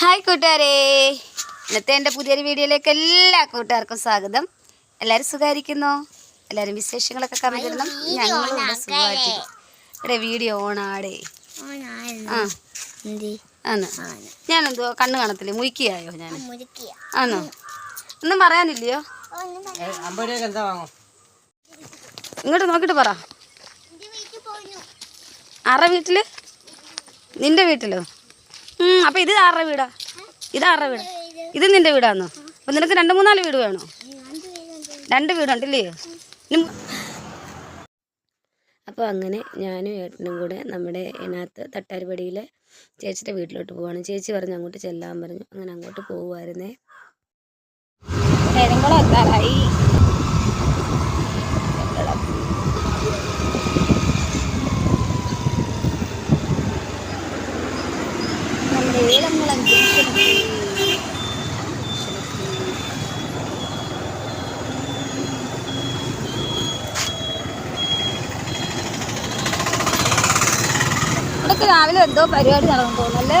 Hi കൂട്ടുകാരെ. ഇന്നത്തെ എന്റെ പുതിയൊരു വീഡിയോയിലേക്ക് എല്ലാ കൂട്ടുകാർക്കും സ്വാഗതം. എല്ലാവരും സുഖമായിരിക്കുന്നു? എല്ലാവരും വിശേഷങ്ങളൊക്കെ കമന്നിരുന്നു ഞങ്ങളും സുഖമായിരിക്കും ഇവിടെ വീഡിയോ ഓണാടേ. ആ. ആന്ന്. ഞാനെന്തോ കണ്ണ് കാണത്തില്ലേ? മുയിക്കിയായോ ഞാൻ? ആന്നോ? ഒന്നും പറയാനില്ലയോ? അമ്പത് രൂപയ്ക്ക് എന്താ വാങ്ങും? ഇങ്ങോട്ട് നോക്കിട്ട് പറ. അറ വീട്ടിൽ? നിന്റെ വീട്ടിലോ? അപ്പൊ ഇത് ആരുടെ വീടാ? ഇത് ആരുടെ വീടാ? ഇത് നിന്റെ വീടാന്നോ? അപ്പൊ നിനക്ക് രണ്ട് മൂന്നാൽ വീട് വേണോ? രണ്ട് വീടുണ്ടല്ലേ അപ്പോൾ അങ്ങനെ ഞാനും ഏട്ടനും കൂടെ നമ്മുടെ ഇതിനകത്ത് തട്ടാരുപടിയിലെ ചേച്ചിയുടെ വീട്ടിലോട്ട് പോവാണ്. ചേച്ചി പറഞ്ഞു അങ്ങോട്ട് ചെല്ലാൻ പറഞ്ഞു. അങ്ങനെ അങ്ങോട്ട് പോവുമായിരുന്നേ എത്താറായി. ഏലംകുളം ജംഗ്ഷനെത്തി. ഇവിടൊക്കെ രാവിലെ എന്തോ പരിപാടി നടന്നു തോന്നല്ലേ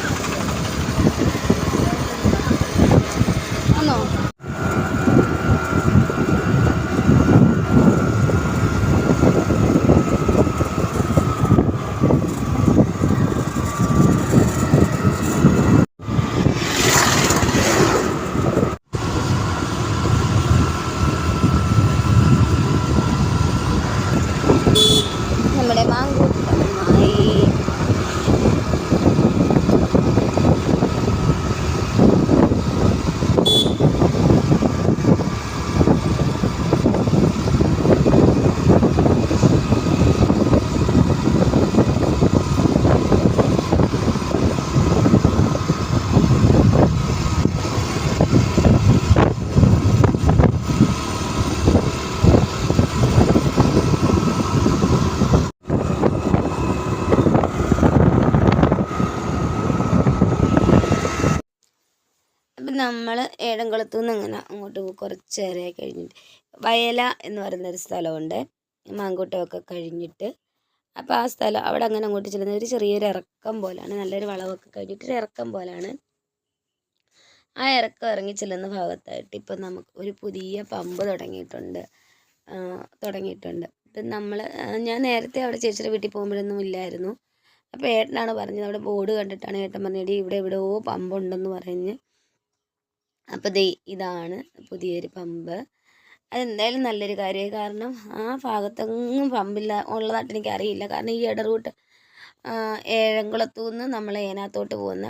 നമ്മൾ ഏഴംകുളത്തു നിന്ന് അങ്ങനെ അങ്ങോട്ട് കുറച്ച് ഏറെ കഴിഞ്ഞിട്ട്. വയല എന്ന് പറയുന്നൊരു സ്ഥലമുണ്ട്. മാങ്കൂട്ടമൊക്കെ കഴിഞ്ഞിട്ട്. അപ്പോൾ ആ സ്ഥലം അവിടെ അങ്ങനെ അങ്ങോട്ട് ചെല്ലുന്ന ഒരു ചെറിയൊരു ഇറക്കം പോലാണ്. നല്ലൊരു വളവൊക്കെ കഴിഞ്ഞിട്ട് ഒരു ഇറക്കം പോലാണ്. ആ ഇറക്കം ഇറങ്ങി ചെല്ലുന്ന ഭാഗത്തായിട്ട് ഇപ്പം നമുക്ക് ഒരു പുതിയ പമ്പ് തുടങ്ങിയിട്ടുണ്ട്. തുടങ്ങിയിട്ടുണ്ട്. ഇപ്പം നമ്മൾ ഞാൻ നേരത്തെ അവിടെ ചേച്ചിയുടെ വീട്ടിൽ പോകുമ്പോഴൊന്നും ഇല്ലായിരുന്നു. അപ്പോൾ ഏട്ടനാണ് പറഞ്ഞത് അവിടെ ബോർഡ് കണ്ടിട്ടാണ് ഏട്ടൻ പറഞ്ഞത് ഇവിടെ എവിടെയോ പമ്പുണ്ടെന്ന് പറഞ്ഞ് അപ്പോൾ ദേ ഇതാണ് പുതിയൊരു പമ്പ്. അതെന്തായാലും നല്ലൊരു കാര്യമായി. കാരണം ആ ഭാഗത്തെങ്ങും പമ്പില്ല ഉള്ളതായിട്ട് എനിക്കറിയില്ല. കാരണം ഈ ഇടറൂട്ട് ഏഴംകുളത്തു നിന്ന് നമ്മൾ ഏനാത്തോട്ട് പോകുന്ന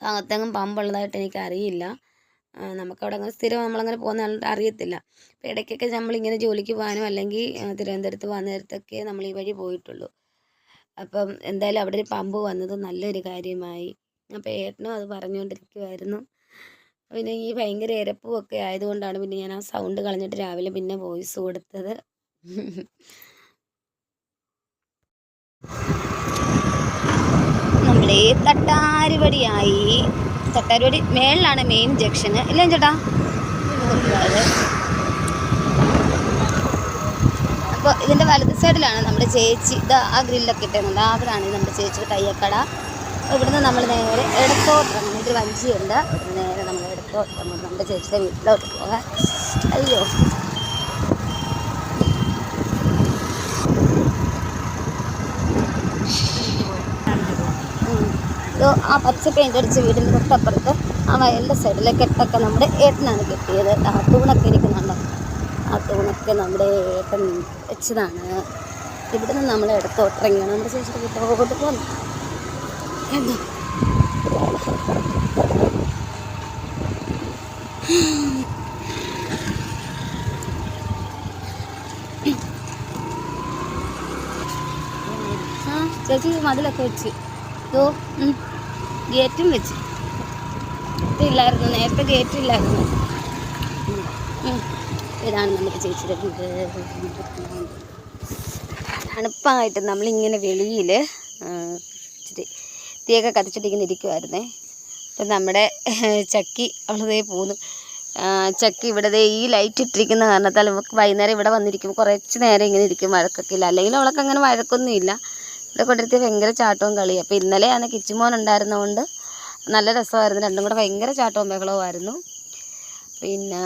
ഭാഗത്തെങ്ങും പമ്പുള്ളതായിട്ട് എനിക്കറിയില്ല. നമുക്കവിടെ അങ്ങനെ സ്ഥിരം നമ്മളങ്ങനെ പോകുന്ന അറിയത്തില്ല. അപ്പോൾ ഇടയ്ക്കൊക്കെ നമ്മളിങ്ങനെ ജോലിക്ക് പോകാനോ അല്ലെങ്കിൽ തിരുവനന്തപുരത്ത് പോകുന്ന നേരത്തൊക്കെ നമ്മൾ ഈ വഴി പോയിട്ടുള്ളൂ. അപ്പം എന്തായാലും അവിടെ ഒരു പമ്പ് വന്നത് നല്ലൊരു കാര്യമായി. അപ്പോൾ ഏട്ടനും അത് പറഞ്ഞുകൊണ്ടിരിക്കുമായിരുന്നു പിന്നെ ഈ ഭയങ്കര ഇരപ്പും ഒക്കെ ആയതുകൊണ്ടാണ് പിന്നെ ഞാൻ ആ സൗണ്ട് കളഞ്ഞിട്ട് രാവിലെ പിന്നെ വോയിസ് കൊടുത്തത്. നമ്മുടെ തട്ടാരുപടിയായി. തട്ടാരുപടി മേളിലാണ് മെയിൻ ജംഗ്ഷന് ഇല്ലേ ചേട്ടാ. അപ്പോൾ ഇതിന്റെ വലത് സൈഡിലാണ് നമ്മുടെ ചേച്ചി. ഇതാ ആ ഗ്രില്ലൊക്കെ ഇട്ടിരുന്നത് അവിടാണ് നമ്മുടെ ചേച്ചിയുടെ തയ്യക്കട. അപ്പോൾ ഇവിടുന്ന് നമ്മൾ നേരെ ഇടത്തോട്ട് ഇതിൽ വഞ്ചിയുണ്ട്. ഇവിടുന്ന് നേരെ നമ്മൾ ഇടത്തോട്ട് ഇറങ്ങും നമ്മുടെ ചേച്ചിയുടെ വീട്ടിലോട്ട് പോകാം അയ്യോ ആ പച്ച പെയിന്റ് അടിച്ച വീടിന്റെ തൊട്ടപ്പുറത്ത് ആ വയലിന്റെ സൈഡിലെ കെട്ടൊക്കെ നമ്മുടെ ഏട്ടനാണ് കെട്ടിയത് ആ തൂണൊക്കെ ഇരിക്കുന്നുണ്ടോ ആ തൂണൊക്കെ നമ്മുടെ ഏട്ടൻ വെച്ചതാണ് ഇവിടുന്ന് നമ്മൾ ഇടത്തോട്ട് ഇറങ്ങിയാണ് നമ്മുടെ ചേച്ചിയുടെ വീട്ടിലോട്ട് പോകുന്നത് കണ്ടോ ചേച്ചി മതിലൊക്കെ വെച്ച്. ഉം, ഗേറ്റും വെച്ച്. ഇല്ലായിരുന്നു നേരത്തെ ഗേറ്റ് ഇല്ലായിരുന്നു. ഇതാണ് നമ്മുടെ ചേച്ചിയുടെ വീട്. തണുപ്പായിട്ട് നമ്മളിങ്ങനെ വെളിയിൽ ഇച്ചിരി തീയൊക്കെ കത്തിച്ചിട്ട് ഇങ്ങനെ ഇരിക്കുമായിരുന്നേ അപ്പം നമ്മുടെ ചക്കി അവളതേ പോന്നു ആ, ചക്കി ഇവിടെ ഈ ലൈറ്റ് ഇട്ടിരിക്കുന്ന കാരണത്താൽ നമുക്ക് വൈകുന്നേരം ഇവിടെ വന്നിരിക്കും. കുറച്ച് നേരം ഇങ്ങനെ ഇരിക്കും വഴക്കൊക്കെ ഇല്ല. അല്ലെങ്കിൽ അവൾക്ക് അങ്ങനെ വഴക്കൊന്നുമില്ല ഇവിടെ കൊണ്ടിരുത്തി ഭയങ്കര ചാട്ടവും കളിയും. അപ്പോൾ ഇന്നലെയാണ് കിച്ചുമോൻ ഉണ്ടായിരുന്നതുകൊണ്ട് നല്ല രസമായിരുന്നു. രണ്ടും കൂടെ ഭയങ്കര ചാട്ടവും ബഹളവുമായിരുന്നു പിന്നെ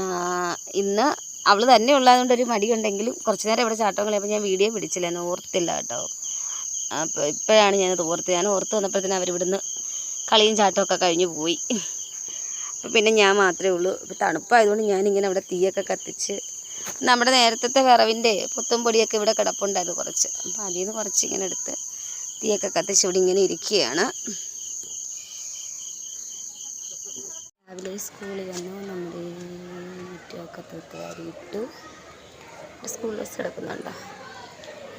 ഇന്ന് അവൾ തന്നെ ഉള്ളതുകൊണ്ട് ഒരു മടിയുണ്ടെങ്കിലും കുറച്ച് നേരം ഇവിടെ ചാട്ടവും കളി അപ്പോൾ ഞാൻ വീഡിയോ പിടിച്ചില്ല. ഓർത്തില്ല കേട്ടോ. അപ്പോൾ ഇപ്പോഴാണ് ഞാനത് ഓർത്ത് ഞാൻ ഓർത്ത് വന്നപ്പോഴത്തേനും അവരിവിടുന്ന് കളിയും ചാട്ടമൊക്കെ കഴിഞ്ഞ് പോയി. അപ്പോൾ പിന്നെ ഞാൻ മാത്രമേ ഉള്ളൂ. ഇപ്പോൾ തണുപ്പായതുകൊണ്ട് ഞാനിങ്ങനെ അവിടെ തീയൊക്കെ കത്തിച്ച് നമ്മുടെ നേരത്തെ വിറവിന്റെ പുത്തും പൊടിയൊക്കെ ഇവിടെ കിടപ്പുണ്ടായിരുന്നു കുറച്ച്. അപ്പോൾ അതിൽ നിന്ന് കുറച്ച് ഇങ്ങനെ എടുത്ത് തീയൊക്കെ കത്തിച്ച് ഇവിടെ ഇങ്ങനെ ഇരിക്കുകയാണ്. രാവിലെ സ്കൂളിൽ വന്നു. നമ്മുടെ മുറ്റമൊക്കെ തൂത്തുവാരി ഇട്ടു. സ്കൂൾ ബസ് കിടക്കുന്നുണ്ടോ?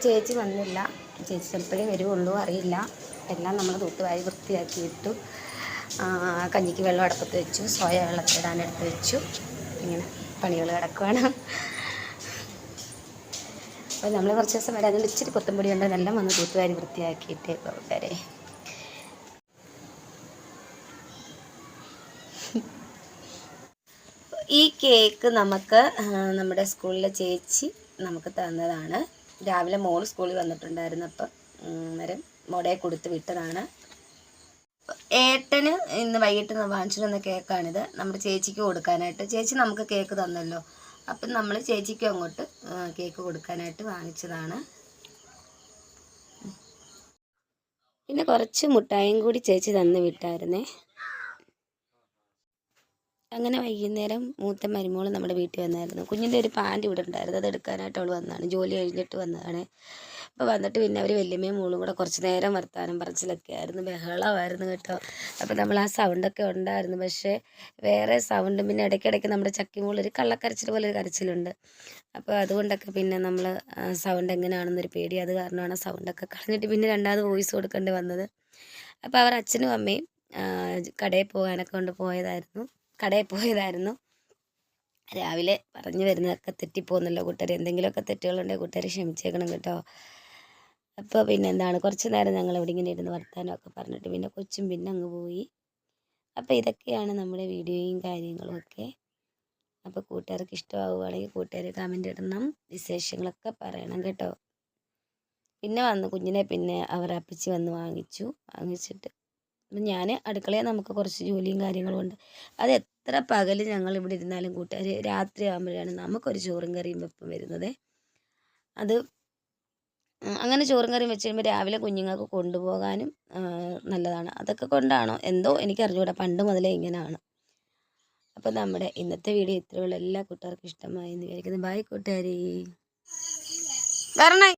ചേച്ചി വന്നില്ല. ചേച്ചി ചിലപ്പോഴേ വരുവുള്ളൂ അറിയില്ല. എല്ലാം നമ്മൾ തൂത്തുവാരി വൃത്തിയാക്കി ഇട്ടു കഞ്ഞിക്ക് വെള്ളം അടുപ്പത്ത് വെച്ചു. സോയ വെള്ളത്തിടാനെടുത്ത് വെച്ചു. ഇങ്ങനെ പണികൾ കിടക്കുവാണ്. അപ്പോൾ നമ്മൾ കുറച്ച് ദിവസം വരാം. ഇച്ചിരി കൊത്തമ്പൊടി ഉണ്ട് എല്ലാം വന്ന് തൂത്തുവാരി വൃത്തിയാക്കിയിട്ട് വരെ. ഈ കേക്ക് നമുക്ക് നമ്മുടെ സ്കൂളിലെ ചേച്ചി നമുക്ക് തന്നതാണ്. രാവിലെ മോൾ സ്കൂളിൽ വന്നിട്ടുണ്ടായിരുന്നു അപ്പം. അന്നേരം മോടെ കൊടുത്ത് വിട്ടതാണ്. ഏട്ടന് ഇന്ന് വൈകിട്ട് വാങ്ങിച്ചു തന്ന കേക്കാണിത്. നമ്മുടെ ചേച്ചിക്ക് കൊടുക്കാനായിട്ട്. ചേച്ചി നമുക്ക് കേക്ക് തന്നല്ലോ. അപ്പം നമ്മൾ ചേച്ചിക്കും അങ്ങോട്ട് കേക്ക് കൊടുക്കാനായിട്ട് വാങ്ങിച്ചതാണ്. പിന്നെ കുറച്ച് മുട്ടായും കൂടി ചേച്ചി തന്ന് വിട്ടായിരുന്നേ. അങ്ങനെ വൈകുന്നേരം മൂത്ത മരുമോൾ നമ്മുടെ വീട്ടിൽ വന്നായിരുന്നു. കുഞ്ഞിന്റെ ഒരു പാന്റ് ഇവിടെ ഉണ്ടായിരുന്നു. അത് എടുക്കാനായിട്ട് അവൾ വന്നതാണ്. ജോലി കഴിഞ്ഞിട്ട് വന്നതാണ്. അപ്പോൾ വന്നിട്ട് പിന്നെ അവർ വലിയമ്മയും മോളും കൂടെ കുറച്ച് നേരം വർത്താനം പറച്ചിലൊക്കെ ആയിരുന്നു. ബഹളമായിരുന്നു കേട്ടോ. അപ്പോൾ നമ്മൾ ആ സൗണ്ടൊക്കെ ഉണ്ടായിരുന്നു. പക്ഷേ വേറെ സൗണ്ടും പിന്നെ ഇടയ്ക്കിടയ്ക്ക് നമ്മുടെ ചക്കിമോൾ ഒരു കള്ളക്കരച്ചിൽ പോലെ ഒരു കരച്ചിലുണ്ട്. അപ്പോൾ അതുകൊണ്ടൊക്കെ പിന്നെ നമ്മൾ സൗണ്ട് എങ്ങനെയാണെന്നൊരു പേടി. അത് കാരണമാണ് സൗണ്ടൊക്കെ കളഞ്ഞിട്ട് പിന്നെ രണ്ടാമത് വോയിസ് കൊടുക്കേണ്ടി വന്നത്. അപ്പോൾ അവർ അച്ഛനും അമ്മയും കടയിൽ പോകാനൊക്കെ കൊണ്ട് പോയതായിരുന്നു. കടയിൽ പോയതായിരുന്നു. രാവിലെ പറഞ്ഞു വരുന്നതൊക്കെ തെറ്റിപ്പോകുന്നല്ലോ കൂട്ടുകാർ എന്തെങ്കിലുമൊക്കെ തെറ്റുകളുണ്ടെങ്കിൽ കൂട്ടുകാർ ക്ഷമിച്ചേക്കണം കേട്ടോ. അപ്പോൾ പിന്നെ എന്താണ്? കുറച്ച് നേരം ഞങ്ങൾ ഇവിടെ ഇങ്ങനെ ഇരുന്ന് വർത്താനമൊക്കെ പറഞ്ഞിട്ട് പിന്നെ കൊച്ചും പിന്നെ അങ്ങ് പോയി. അപ്പോൾ ഇതൊക്കെയാണ് നമ്മുടെ വീഡിയോയും കാര്യങ്ങളും ഒക്കെ. അപ്പോൾ കൂട്ടുകാർക്ക് ഇഷ്ടമാവുകയാണെങ്കിൽ കൂട്ടുകാർ കമന്റ് ഇടണം. വിശേഷങ്ങളൊക്കെ പറയണം കേട്ടോ. പിന്നെ വന്ന് കുഞ്ഞിനെ പിന്നെ അവർ അപ്പിച്ച് വന്ന് വാങ്ങിച്ചു. വാങ്ങിച്ചിട്ട് ഞാൻ അടുക്കളയിൽ നമുക്ക് കുറച്ച് ജോലിയും കാര്യങ്ങളും ഉണ്ട്. അത് എത്ര പകൽ ഞങ്ങൾ ഇവിടെ ഇരുന്നാലും കൂട്ടുകാർ രാത്രി ആകുമ്പോഴാണ് നമുക്കൊരു ചോറും കറിയും വെപ്പം വരുന്നത്. അത് അങ്ങനെ ചോറും കറിയും വെച്ച് കഴിയുമ്പോൾ രാവിലെ കുഞ്ഞുങ്ങൾക്ക് കൊണ്ടുപോകാനും നല്ലതാണ്. അതൊക്കെ കൊണ്ടാണോ? എന്തോ എനിക്ക് അറിഞ്ഞുകൂടാ പണ്ട് മുതലേ ഇങ്ങനെയാണ് അപ്പോൾ നമ്മുടെ ഇന്നത്തെ വീഡിയോ ഇത്രയുള്ള എല്ലാ കൂട്ടുകാർക്കും ഇഷ്ടമായി എന്ന് വിചാരിക്കുന്നു. ബായ് കൂട്ടുകാരി. വരണേ.